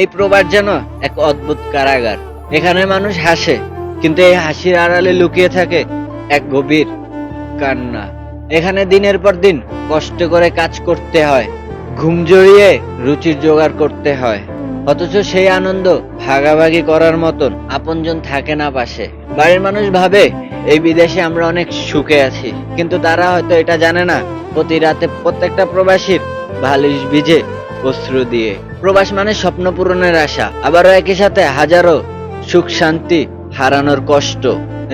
এই প্রবাদ যেন এক অদ্ভুত কারাগার। এখানে মানুষ হাসে, কিন্তু এই হাসির আড়ালে লুকিয়ে থাকে এক গভীর কান্না। এখানে দিনের পর দিন কষ্ট করে কাজ করতে হয়, ঘুম জড়িয়ে রুচির জোগাড় করতে হয়। অথচ সেই আনন্দ ভাগাভাগি করার মতন আপনজন থাকে না পাশে। বাড়ির মানুষ ভাবে, এই বিদেশে আমরা অনেক সুখে আছি। কিন্তু তারা হয়তো এটা জানে না, প্রতি রাতে প্রত্যেকটা প্রবাসীর বালিশ ভিজে অশ্রু দিয়ে। প্রবাস মানে স্বপ্ন পূরণের আশা। আবারও একই সাথে হাজারো সুখ শান্তি হারানোর কষ্ট।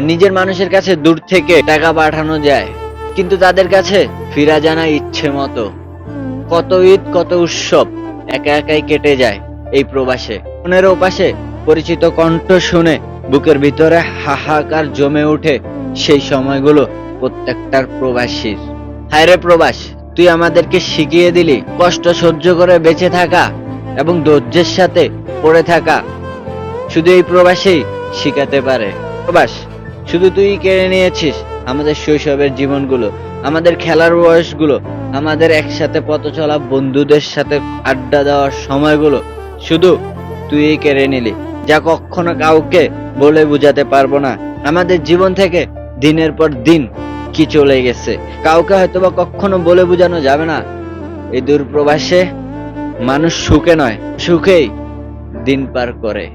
নিজের মানুষের কাছে দূর থেকে টাকা পাঠানো যায়, কিন্তু তাদের কাছে ফিরা জানা ইচ্ছে মতো। কত ঈদ, কত উৎসব একা একাই কেটে যায় এই প্রবাসে। মনের ওপাশে পরিচিত কণ্ঠ শুনে বুকের ভিতরে হাহাকার জমে ওঠে সেই সময়গুলো প্রত্যেকটার প্রবাসীর। হায় রে প্রবাস তুই আমাদেরকে শিখিয়ে দিলি কষ্ট সহ্য করে বেঁচে থাকা এবং ধৈর্যের সাথে পড়ে থাকা। শুধু এই প্রবাসেই শিখাতে পারে। প্রবাস, শুধু তুই কেড়ে নিয়েছিস আমাদের শৈশবের জীবনগুলো, আমাদের খেলার বয়সগুলো, আমাদের একসাথে পথ চলা বন্ধুদের সাথে আড্ডা দেওয়ার সময়গুলো। শুধু তুই কেড়ে নিলি, যা কখনো কাউকে বলে বোঝাতে পারব না। আমাদের জীবন থেকে দিনের পর দিন কি চলে গেছে। কাউকে হয়তোবা কখনো বলে বোঝানো যাবে না। এই দূর প্রবাসে মানুষ সুখে নয়, সুখেই দিন পার করে।